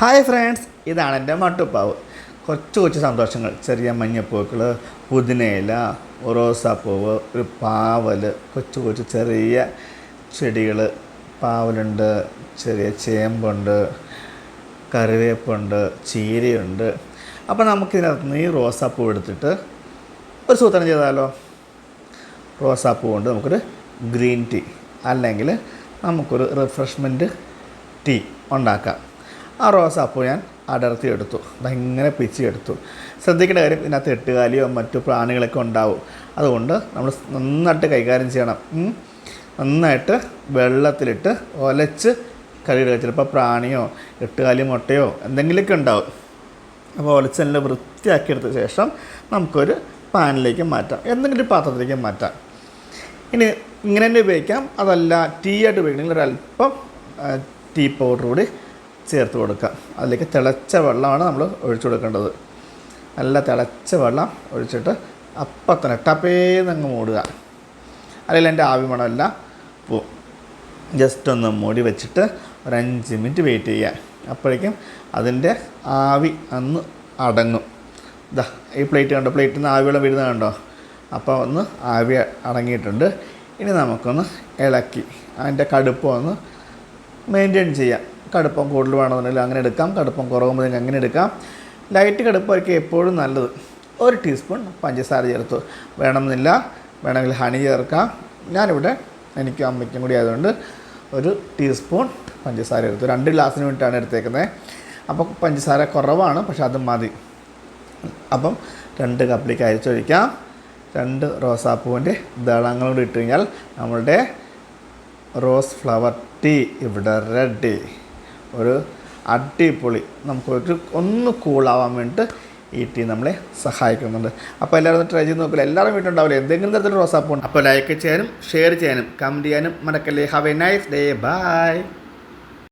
Hi friends ഇതാണ് എന്റെ മട്ടുപ്പാവ്. കൊച്ചു കൊച്ചു സന്തോഷങ്ങൾ. ചെറിയ മഞ്ഞപ്പൂക്കൾ പുതിനയില റോസാപ്പൂവ് ഒരു പാവൽ കൊച്ചു കൊച്ചു ചെറിയ ചെടികൾ പാവലുണ്ട് ചെറിയ ചേമ്പുണ്ട് കറിവേപ്പുണ്ട് ചീരയുണ്ട്. അപ്പോൾ നമുക്കിതിനകത്ത് നിന്ന് ഈ റോസാപ്പൂ എടുത്തിട്ട് ഒരു സൂത്രം ചെയ്താലോ? റോസാപ്പൂ കൊണ്ട് നമുക്കൊരു ഗ്രീൻ ടീ അല്ലെങ്കിൽ നമുക്കൊരു റിഫ്രഷ്മെന്റ് ടീ ഉണ്ടാക്കാം. ആ റോസാപ്പൂ ഞാൻ അടർത്തി എടുത്തു. ഭയങ്കര പിച്ചി എടുത്തു. ശ്രദ്ധിക്കേണ്ട കാര്യം ഇതിനകത്ത് എട്ടുകാലിയോ മറ്റു പ്രാണികളൊക്കെ ഉണ്ടാവും. അതുകൊണ്ട് നമ്മൾ നന്നായിട്ട് കൈകാര്യം ചെയ്യണം. നന്നായിട്ട് വെള്ളത്തിലിട്ട് ഒലച്ച് കഴുകുക ചിലപ്പോൾ പ്രാണിയോ എട്ടുകാലി മുട്ടയോ എന്തെങ്കിലുമൊക്കെ ഉണ്ടാവും. അപ്പോൾ ഒലച്ച് നല്ല വൃത്തിയാക്കിയെടുത്ത ശേഷം നമുക്കൊരു പാനിലേക്ക് മാറ്റാം. എന്തെങ്കിലും പാത്രത്തിലേക്ക് മാറ്റാം. ഇനി ഇങ്ങനെ തന്നെ ഉപയോഗിക്കാം. അതല്ല ടീ ആയിട്ട് ഉപയോഗിക്കണമെങ്കിൽ ഒരല്പം ടീ പൗഡർ കൂടി ചേർത്ത് കൊടുക്കാം അതിലേക്ക് തിളച്ച വെള്ളമാണ് നമ്മൾ ഒഴിച്ചു കൊടുക്കേണ്ടത്. നല്ല തിളച്ച വെള്ളം ഒഴിച്ചിട്ട് അപ്പം തന്നെ ടപ്പേന്നങ്ങ് മൂടുക. അല്ലെങ്കിൽ എന്റെ ആവി മണമല്ല. പോവും ജസ്റ്റ് ഒന്ന് മൂടി വെച്ചിട്ട് ഒരു അഞ്ച് മിനിറ്റ് വെയിറ്റ് ചെയ്യുക. അപ്പോഴേക്കും അതിന്റെ ആവി അന്ന് അടങ്ങും. ഇതാ ഈ പ്ലേറ്റ് കണ്ടോ? പ്ലേറ്റിൽ നിന്ന് ആവിവെള്ളം വരുന്നത് കണ്ടോ? അപ്പോൾ ഒന്ന് ആവി അടങ്ങിയിട്ടുണ്ട്. ഇനി നമുക്കൊന്ന് ഇളക്കി. അതിന്റെ കടുപ്പം ഒന്ന് മെയിന്റെയിൻ ചെയ്യാം. കടുപ്പം കൂടുതൽ വേണമെന്നുണ്ടെങ്കിൽ അങ്ങനെ എടുക്കാം. കടുപ്പം കുറവുമ്പോഴേക്കും അങ്ങനെ എടുക്കാം. ലൈറ്റ് കടുപ്പമായിരിക്കും എപ്പോഴും നല്ലത്. ഒരു ടീസ്പൂൺ പഞ്ചസാര ചേർത്തു. വേണമെന്നില്ല. വേണമെങ്കിൽ ഹണി ചേർക്കാം. ഞാനിവിടെ എനിക്കും അമ്മയ്ക്കും കൂടി ആയതുകൊണ്ട് ഒരു ടീസ്പൂൺ പഞ്ചസാര എടുത്തു രണ്ട് ഗ്ലാസ്സിന് വേണ്ടിയിട്ടാണ് എടുത്തേക്കുന്നത്. അപ്പോൾ പഞ്ചസാര കുറവാണ് പക്ഷെ അത് മതി. അപ്പം രണ്ട് കപ്പിലേക്ക് അരിച്ചൊഴിക്കാം. രണ്ട് റോസാപ്പൂവിന്റെ ദളങ്ങൾ കൂടി ഇട്ട് കഴിഞ്ഞാൽ നമ്മളുടെ റോസ് ഫ്ലവർ ടീ ഇവിടെ റെഡി ഒരു അടിപൊളി നമുക്കൊരു ഒന്ന് കൂളാവാൻ വേണ്ടിയിട്ട് ഈ ടീ നമ്മളെ സഹായിക്കുന്നുണ്ട്. അപ്പോൾ എല്ലാവരും ട്രൈ ചെയ്ത് നോക്കില്ല? എല്ലാവരും വീട്ടിലുണ്ടാവില്ല എന്തെങ്കിലും തരത്തിലുള്ള റോസാപ്പൂ ഉണ്ട്. അപ്പോൾ ലൈക്ക് ചെയ്യാനും ഷെയർ ചെയ്യാനും കമന്റ് ചെയ്യാനും മറക്കല്ലേ. Have a nice day bye